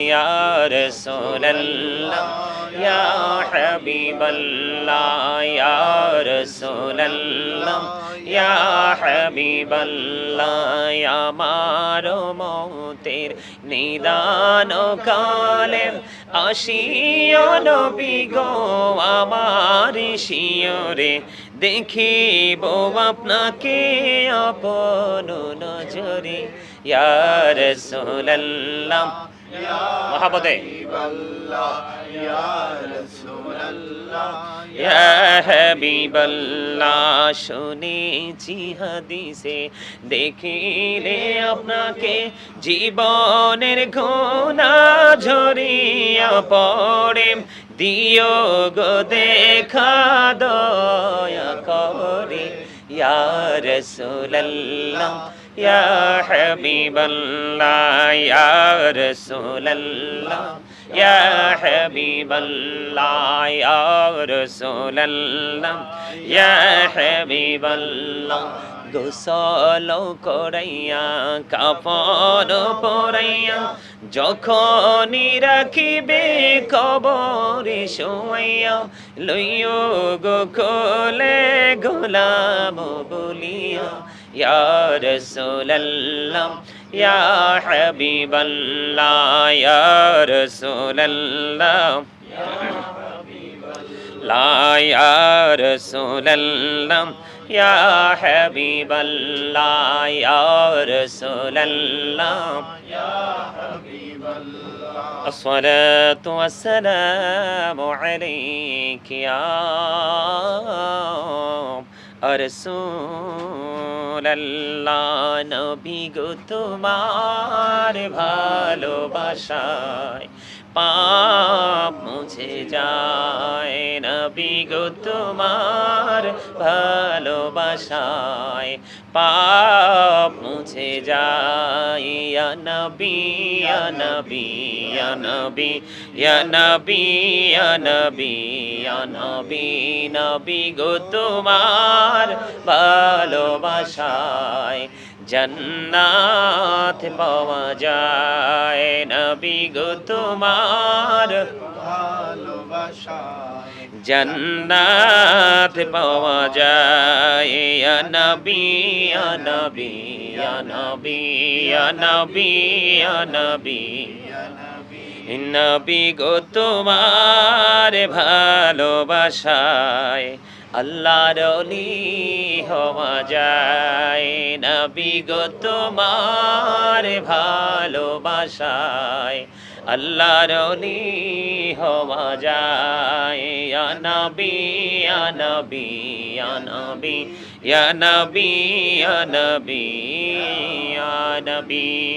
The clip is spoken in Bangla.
يا رسول الله يا حبيب الله يا رسول الله يا حبيب الله আমার মৌতের নিদান কালে আসিও নবী গো আমার শিয়রে দেখিব আপনাকে আপন নজরে ইয়া রাসূলুল্লাহ হাবিবাল্লাহ শুনেছি হাদিসে। দেখিলে আপনাকে জীবনের ঘোনা ঝরিয়া পড়ে। দিও গো দেখা দয়া করে। ইয়া রাসূলুল্লাহ ইয়া হাবিবাল্লাহ ইয়া রাসূলুল্লাহ ইয়া হাবিবাল্লাহ ইয়া রাসূলুল্লাহ ইয়া হাবিবাল্লাহ গোসল করাইয়া, কাপড় পরাইয়া যখনই রাখিবে কবরে শোয়াইয়া লইও গো কোলে গোলাম বলিয়া يا رسول الله يا حبيب الله يا رسول الله. لا يا رسول الله يا حبيب الله يا رسول الله. يا حبيب الله الصلاة والسلام عليك يا রসুল্লাহ নবী গো তোমার ভালোবাসায় পাপ মুছে যায় নবী গো তোমার ভালোবাসায় পাপ মুছে যায়। ইয়া নবী ইয়া নবী ইয়া নবী ইয়া নবী ইয়া নবী ইয়া নবী গো তোমার ভালোবাসায় জন্নাত পাওয়া যায়। নবী গো তোমার জন্নাত পাওয়া যায়। নবী নবী নবী নবী নবী। নবী গো তোমার ভালোবাসায় আল্লাহর অলি হওয়া যায়। নবী গো তোমার ভালোবাসায় আল্লাহর অলি হওয়া যায়। নবী নবী নবী নবী নবী নবী।